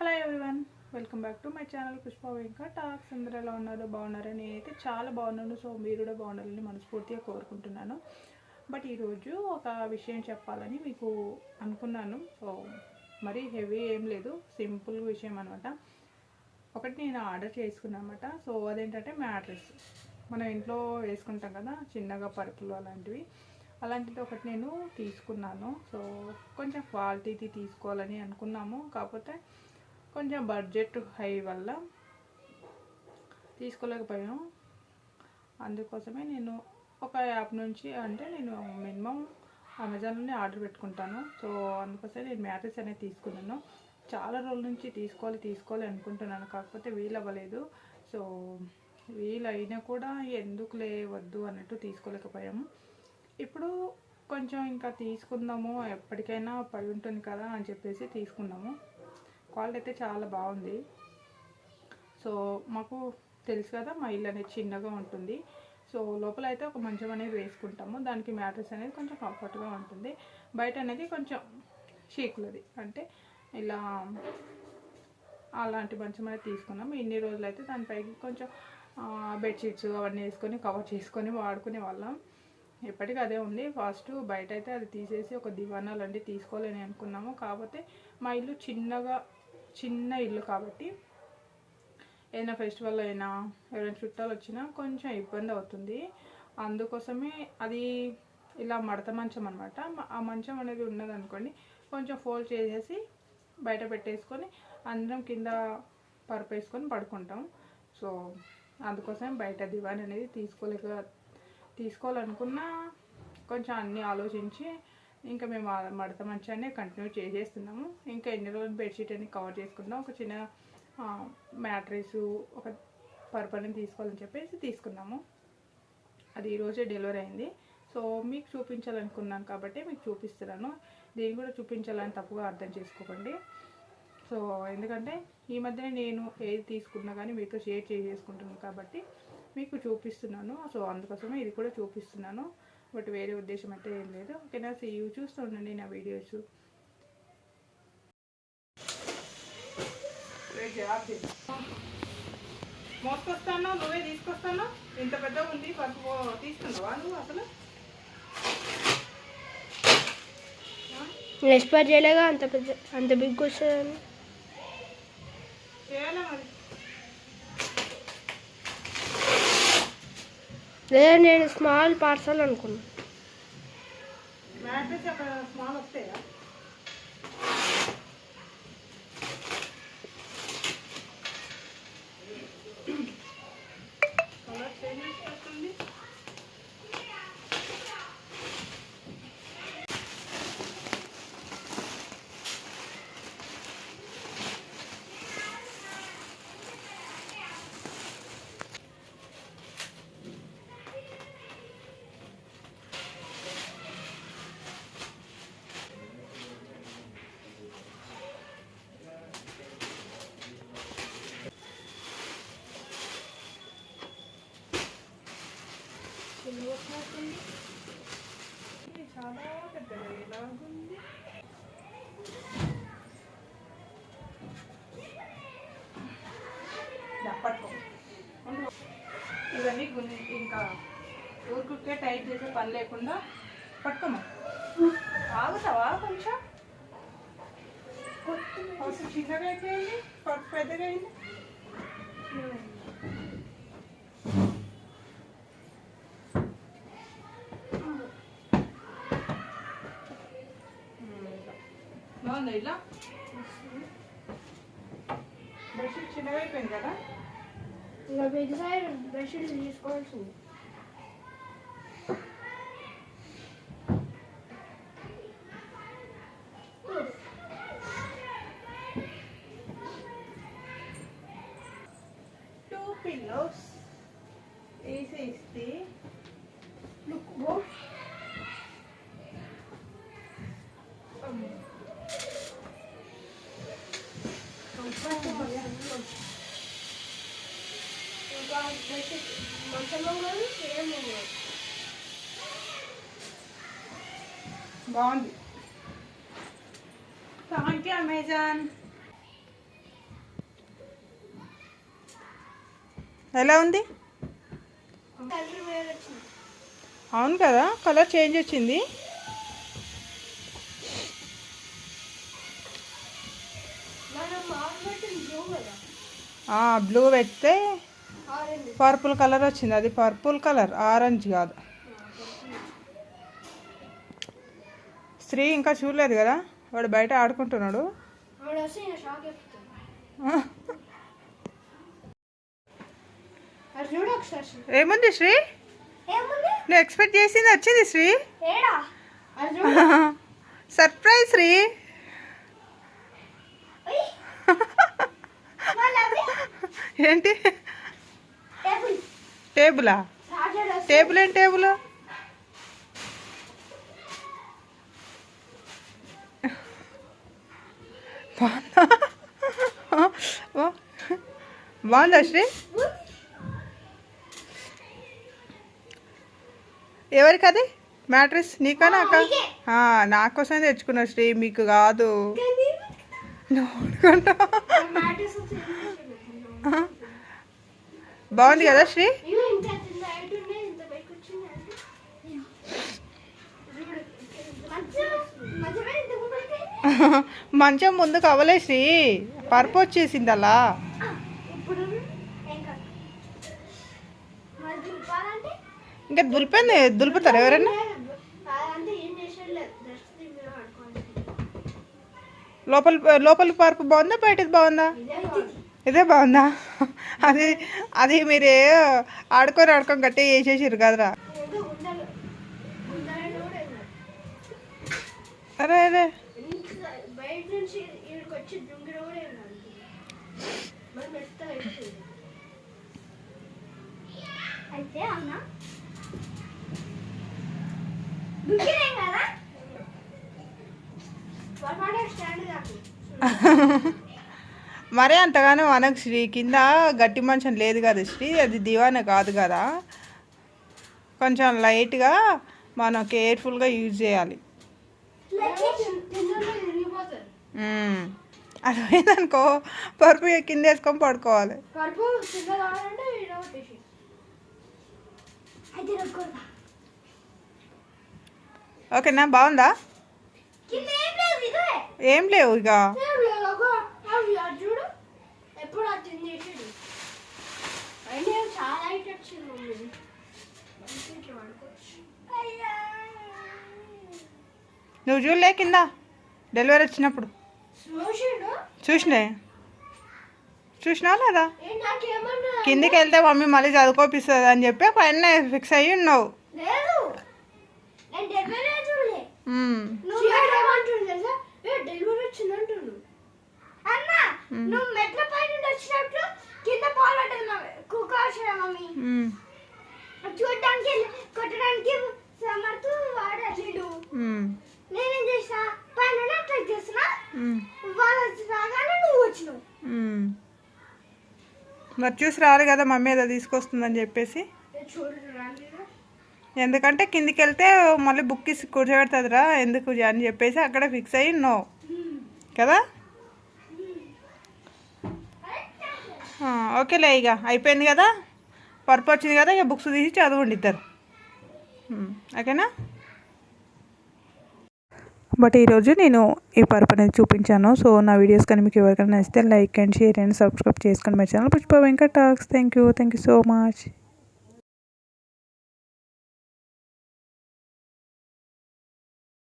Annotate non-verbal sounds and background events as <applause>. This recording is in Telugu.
Hello everyone welcome back to my channel Pushpa Venkat talks అందరూ ఎలా ఉన్నారు? బాగున్నారని నేనైతే చాలా బాగున్నాను. సో మీరు కూడా బాగుండాలని మనస్ఫూర్తిగా కోరుకుంటున్నాను. బట్ ఈరోజు ఒక విషయం చెప్పాలని మీకు అనుకున్నాను. సో మరీ హెవీ ఏం లేదు. సింపుల్ విషయం అనమాట ఒకటి నేను ఆర్డర్ చేసుకున్నాను అనమాట సో అదేంటంటే మ్యాట్రెస్ మనం ఇంట్లో వేసుకుంటాం కదా చిన్నగా పరుపులు అలాంటివి. అలాంటిది ఒకటి నేను తీసుకున్నాను. సో కొంచెం క్వాలిటీది తీసుకోవాలని అనుకున్నాము. కాకపోతే కొంచెం బడ్జెట్ హై వల్ల తీసుకోలేకపోయాం అందుకోసమే నేను ఒక యాప్ నుంచి అంటే నేను మినిమం అమెజాన్లోనే ఆర్డర్ పెట్టుకుంటాను. సో అందుకోసమే నేను మ్యాట్రెస్ అనేది తీసుకున్నాను. చాలా రోజుల నుంచి తీసుకోవాలి తీసుకోవాలి అనుకుంటున్నాను. కాకపోతే వీలు అవ్వలేదు. సో వీలైనా కూడా ఎందుకు లేవద్దు అన్నట్టు తీసుకోలేకపోయాము. ఇప్పుడు కొంచెం ఇంకా తీసుకుందాము. ఎప్పటికైనా పడి ఉంటుంది కదా అని చెప్పేసి తీసుకున్నాము. క్వాలిటీ అయితే చాలా బాగుంది. సో మాకు తెలుసు కదా మా ఇల్లు అనేది చిన్నగా ఉంటుంది. సో లోపల అయితే ఒక మంచం అనేది వేసుకుంటాము. దానికి మ్యాట్రెస్ అనేది కొంచెం కంఫర్ట్గా ఉంటుంది. బయట అనేది కొంచెం షీకులది అంటే ఇలా అలాంటి మంచం అనేది తీసుకున్నాము. ఇన్ని రోజులు అయితే దానిపైకి కొంచెం బెడ్షీట్స్ అవన్నీ వేసుకొని కవర్ చేసుకొని వాడుకునే వాళ్ళం. ఎప్పటికీ అదే ఉంది. ఫస్ట్ బయట అయితే అది తీసేసి ఒక దివానా లాంటివి తీసుకోవాలని అనుకున్నాము. కాకపోతే మా ఇల్లు చిన్నగా చిన్న ఇల్లు కాబట్టి ఏదైనా ఫెస్టివల్ అయినా ఎవరైనా చుట్టాలు వచ్చినా కొంచెం ఇబ్బంది అవుతుంది. అందుకోసమే అది ఇలా మడత మంచం అనమాట ఆ మంచం అనేది ఉన్నది అనుకోండి కొంచెం ఫోల్డ్ చేసేసి బయట పెట్టేసుకొని అందరం కింద పరుపు వేసుకొని పడుకుంటాం. సో అందుకోసం బయట దివాన్ అనేది తీసుకోలేక తీసుకోవాలనుకున్నా కొంచెం అన్నీ ఆలోచించి ఇంకా మేము మడత మంచాన్ని కంటిన్యూ చేసేస్తున్నాము. ఇంకా ఎన్ని రోజులు బెడ్షీట్ అని కవర్ చేసుకుందాం. ఒక చిన్న మ్యాట్రెస్ ఒక పర్పల్ని తీసుకోవాలని చెప్పేసి తీసుకున్నాము. అది ఈరోజే డెలివరీ అయింది. సో మీకు చూపించాలనుకున్నాను కాబట్టి మీకు చూపిస్తున్నాను. దీన్ని కూడా చూపించాలని తప్పుగా అర్థం చేసుకోకండి. సో ఎందుకంటే ఈ మధ్యనే నేను ఏది తీసుకున్నా కానీ మీతో షేర్ చేసేసుకుంటున్నాను కాబట్టి మీకు చూపిస్తున్నాను. సో అందుకోసమే ఇది కూడా చూపిస్తున్నాను. బట్ వేరే ఉద్దేశం అయితే ఏం లేదు. ఓకేనా? సీ యూ చూస్తూ ఉండండి నా వీడియోస్ మోసుకొస్తాను? నువ్వే తీసుకొస్తాను? ఇంత పెద్దగా ఉంది పసుపు తీసుకున్నావా నువ్వు అసలు? నేను ఎక్స్పెక్ట్ చేయలేగా? అంత పెద్ద అంత బిగ్ వస్తుందని చేయాలా మరి? లేదా నేను స్మాల్ పార్సల్ అనుకున్నాను మ్యాట్రెస్ అక్కడ స్మాల్ వస్తాయా కలర్ చేంజ్ వస్తుంది చిన్న వస్తుంది ఇది చాలా బాగుంది? పట్టుకో ఇవన్నీ గున్ని ఇంకా ఊరుకుకే టైట్ చేసే పని లేకుండా పట్టుకోమా? ఆగుతావా కొంచెం? అసలు చిన్నగా అయిపోయింది పెద్దగా అయింది బాగుందా ఇలా అయిపోయింది కదా? ఇంకా బిగ్ సైజ్ బెడ్షీట్ తీసుకోవాల్సింది. టూ పిల్లోస్ వేసేస్తే లుక్ గో బాగుంది. థ్యాంక్ యూ అమెజాన్ ఎలా ఉంది? అవును కదా కలర్ చేంజ్ వచ్చింది. బ్లూ పెడితే పర్పుల్ కలర్ వచ్చింది. అది పర్పుల్ కలర్ ఆరెంజ్ కాదు. స్త్రీ ఇంకా చూడలేదు కదా? వాడు బయట ఆడుకుంటున్నాడు. ఏముంది శ్రీ? నువ్వు ఎక్స్పెక్ట్ చేసింది వచ్చింది శ్రీ? సర్ప్రైజ్ శ్రీ. <laughs> ఏంటి? టేబులా? టేబుల్ ఏం టేబుల్? బాగుందా శ్రీ? ఎవరికి అది మ్యాట్రిస్ నీకా. నాకా నా కోసమే తెచ్చుకున్నా శ్రీ మీకు కాదు. బాగుంది కదా శ్రీ ఇవి ఇంత చిన్న హైట్ ఉన్నాయి ఇంత పైకి వచ్చింది అంటే చూడు మంచిగా మంచిగా ఇంత ముందుకి మంచం ముందుకు అవ్వలే శ్రీ పరుపు వచ్చేసింది అలా ఇంకా దులిపోయింది దులుపుతారు ఎవరైనా లోపల లోపల పరుపు బాగుందా బయటది బాగుందా? ఇదే బాగుంది. అది అది మీరు ఆడుకొని ఆడుకొని గట్టి వేసేసారు కదరా. అరే అరే. బయట నుంచి ఇక్కడికి వచ్చి కూడా అయిపోతుంది అయితే అవునా? కదా? స్టాండ్ కాదు. <laughs> మరే అంతగానో అనకు శ్రీ. కింద గట్టి మంచం లేదు కదా శ్రీ. అది దివాన కాదు కదా. కొంచెం లైట్గా మనం కేర్ఫుల్గా యూజ్ చేయాలి. పోయిందనుకో పరుపు కింద వేసుకొని పడుకోవాలి. రొక్కదా ఓకేనా బాగుందా? కింద ఏం లేదు ఇదే. ఏం లేవు ఇక. నువ్వు చూడలే కింద. డెలివరీ వచ్చినప్పుడు. చూసినే చూసినావా లేదా? కిందికి వెళ్తే మమ్మీ మళ్ళీ చదువుకోపిస్తుంది అని చెప్పి పైన ఫిక్స్ అయ్యి ఉన్నావు. చూడడానికి కొట్టడానికి సమర్థు వాడలేడు. నేనేం చేసిన? పైన ట్రై చేసిన మ్మ్. వాళ్ళు నువ్వు వచ్చినావు. మరి చూసి రారు కదా మమ్మీ ఏదో తీసుకొస్తుందని చెప్పేసి. ఎందుకంటే కిందికి వెళ్తే మళ్ళీ బుక్ ఇసి కూర్చోబెడుతుందిరా ఎందుకు అని చెప్పేసి అక్కడ ఫిక్స్ అయ్యి ఉన్నావు. కదా? ఓకేలే ఇక అయిపోయింది కదా? పర్పు వచ్చింది కదా? ఇక బుక్స్ తీసి చదవండి ఇద్దరు. ఉమ్, ఓకేనా? బట్ ఈరోజు నేను ఈ పరుపు అనేది చూపించాను. సో నా వీడియోస్ కానీ మీకు ఎవరికైనా నచ్చితే like and share and subscribe చేసుకోండి మా channel. Pushpa Venkat talks. Thank you thank you so much.